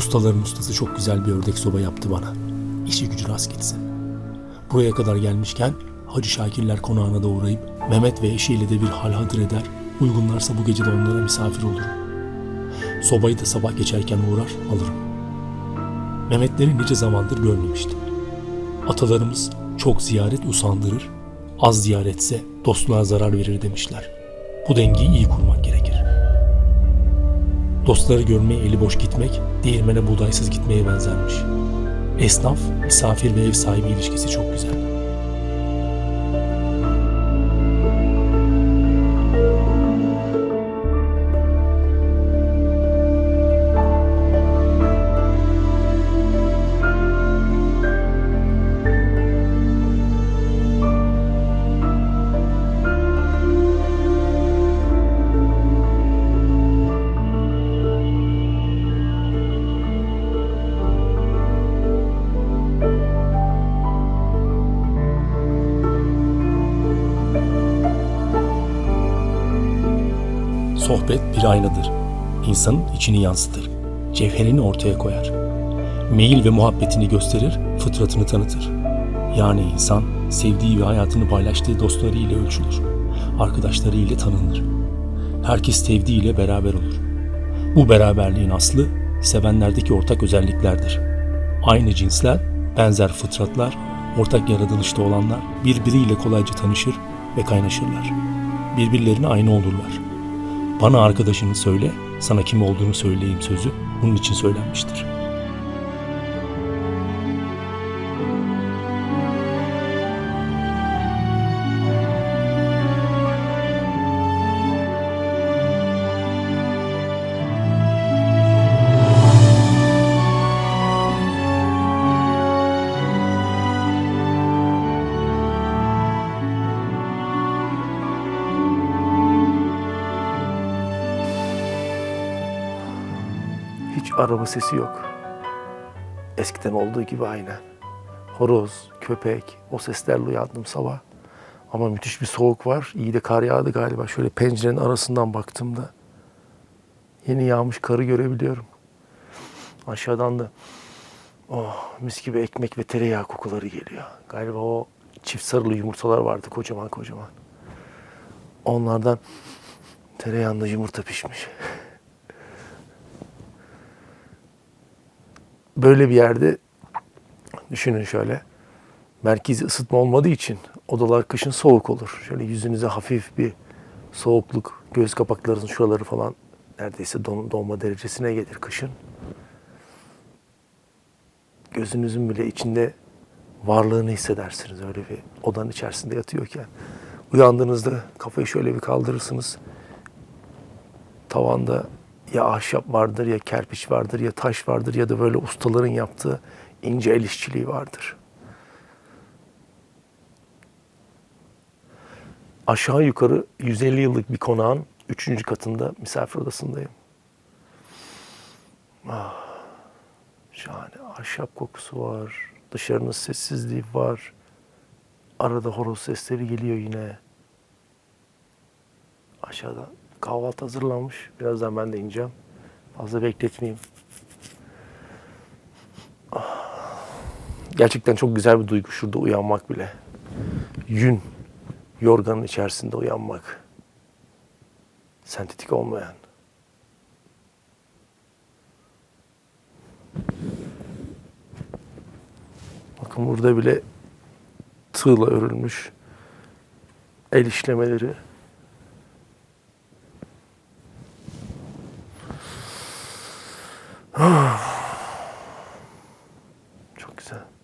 Ustaların ustası çok güzel bir ördek soba yaptı bana. İşi gücü rast gitsin. Buraya kadar gelmişken Hacı Şakirler konağına da uğrayıp Mehmet ve eşiyle de bir hal hadır eder. Uygunlarsa bu gece de onlara misafir olurum. Sobayı da sabah geçerken uğrar alırım. Mehmetleri nice zamandır görmemiştim. Atalarımız çok ziyaret usandırır, az ziyaretse dostluğa zarar verir demişler. Bu dengeyi iyi kurmak. Dostları görmeye eli boş gitmek, değirmene buğdaysız gitmeye benzermiş. Esnaf, misafir ve ev sahibi ilişkisi çok güzel. Sohbet bir aynadır. İnsanın içini yansıtır. Cevherini ortaya koyar. Meyil ve muhabbetini gösterir, fıtratını tanıtır. Yani insan sevdiği ve hayatını paylaştığı dostlarıyla ölçülür. Arkadaşlarıyla tanınır. Herkes sevdiğiyle beraber olur. Bu beraberliğin aslı sevenlerdeki ortak özelliklerdir. Aynı cinsler, benzer fıtratlar, ortak yaratılışta olanlar birbiriyle kolayca tanışır ve kaynaşırlar. Birbirlerine aynı olurlar. Bana arkadaşını söyle, sana kim olduğunu söyleyeyim sözü bunun için söylenmiştir. Araba sesi yok. Eskiden olduğu gibi aynen. Horoz, köpek, o seslerle uyandım sabah. Ama müthiş bir soğuk var. İyi de kar yağdı galiba. Şöyle pencerenin arasından baktığımda yeni yağmış karı görebiliyorum. Aşağıdan da oh, mis gibi ekmek ve tereyağı kokuları geliyor. Galiba o çift sarılı yumurtalar vardı kocaman kocaman. Onlardan tereyağında yumurta pişmiş. böyle bir yerde düşünün şöyle. Merkezi ısıtma olmadığı için odalar kışın soğuk olur. Şöyle yüzünüze hafif bir soğukluk, göz kapaklarınızın şuraları falan neredeyse don, donma derecesine gelir kışın. Gözünüzün bile içinde varlığını hissedersiniz öyle bir odanın içerisinde yatıyorken. Uyandığınızda kafayı şöyle bir kaldırırsınız. Tavanda ya ahşap vardır ya kerpiç vardır ya taş vardır ya da böyle ustaların yaptığı ince el işçiliği vardır. Aşağı yukarı 150 yıllık bir konağın 3. katında misafir odasındayım. Ah, şahane. Ahşap kokusu var. Dışarının sessizliği var. Arada horoz sesleri geliyor yine. Aşağıda kahvaltı hazırlanmış. Birazdan ben de ineceğim. Fazla bekletmeyeyim. Gerçekten çok güzel bir duygu şurada uyanmak bile. Yün, yorganın içerisinde uyanmak. Sentetik olmayan. Bakın burada bile tığla örülmüş el işlemeleri. Alexa.